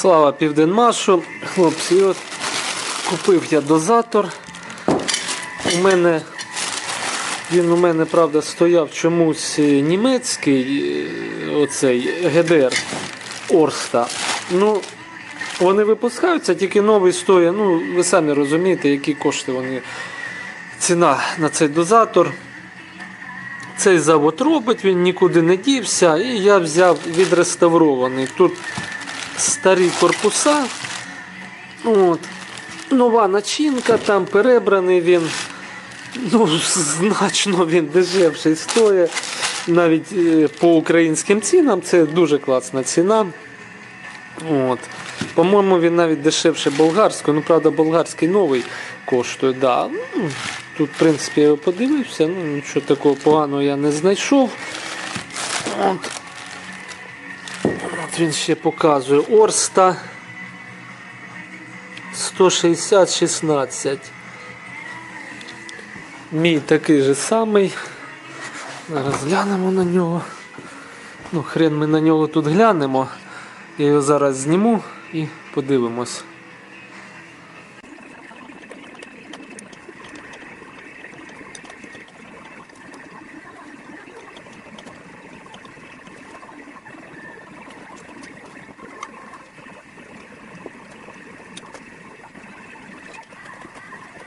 Слава Південмашу. Хлопці, от купив я дозатор. У мене він у мене, правда, стояв чомусь німецький, е, оцей ГДР Орста. Ну, вони випускаються, тільки новий стоїть. Ну, ви самі розумієте, які кошти вони. Ціна на цей дозатор. Цей завод робить, він нікуди не дівся. І я взяв відреставрований. Тут старі корпуса. От. Нова начинка, там перебраний він. Ну, значно він дешевший стоїть. Навіть е, по українським цінам це дуже класна ціна. От. По-моєму, він навіть дешевше болгарського. Ну, правда, болгарський новий коштує. Да. Ну, тут, в принципі, я подивився, ну нічого такого поганого я не знайшов. От. От він ще показує. Орста 160-16. Мій такий же самий. Зараз глянемо на нього. Ну, хрен ми на нього тут глянемо. Я його зараз зніму і подивимось.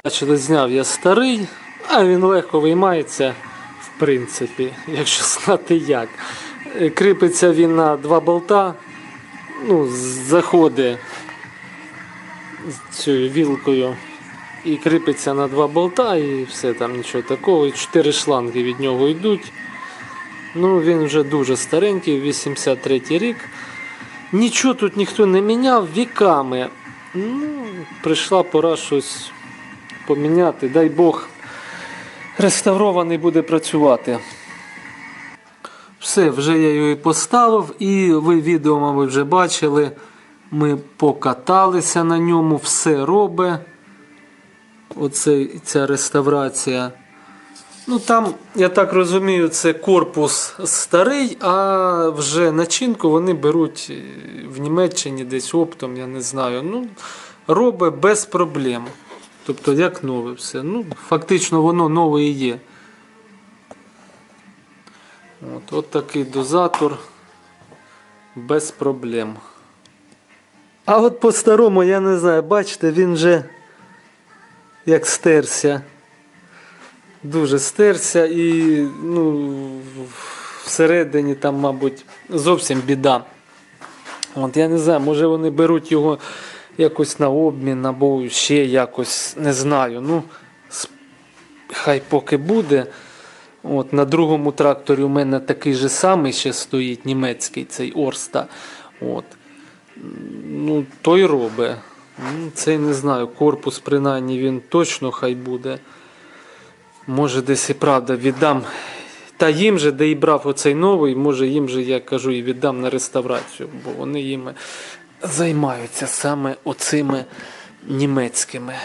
Бачили, зняв я старий, а він легко виймається, в принципі, якщо знати як. Е, Кріпиться він на два болта, ну, заходить цією вілкою і кріпиться на два болта і все там нічого такого. І чотири шланги від нього йдуть. Ну, він вже дуже старенький, 83 рік. Нічого тут ніхто не міняв віками. Ну, прийшла пора щось поміняти. Дай Бог, реставрований буде працювати. Все, вже я його і поставив, і ви відео, мабуть, вже бачили. Ми покаталися на ньому, все робить. Оце ця реставрація. Ну там, я так розумію, це корпус старий, а вже начинку вони беруть е, в Німеччині десь оптом, я не знаю. Ну, робить без проблем. Тобто, як нове все. Ну, фактично воно нове і є. От, от такий дозатор без проблем. А от по-старому, я не знаю, бачите, він вже як стерся. Дуже стерся і ну, всередині там, мабуть, зовсім біда. От я не знаю, може вони беруть його якось на обмін або ще якось, не знаю. Ну, хай поки буде. От, на другому тракторі у мене такий же самий ще стоїть, німецький цей Орста. От. Ну, той робить. Ну, Цей не знаю, корпус, принаймні, він точно хай буде. Може, десь і правда віддам. Та їм же, де і брав оцей новий, може їм же, я кажу, і віддам на реставрацію, бо вони їм займаються саме оцими німецькими.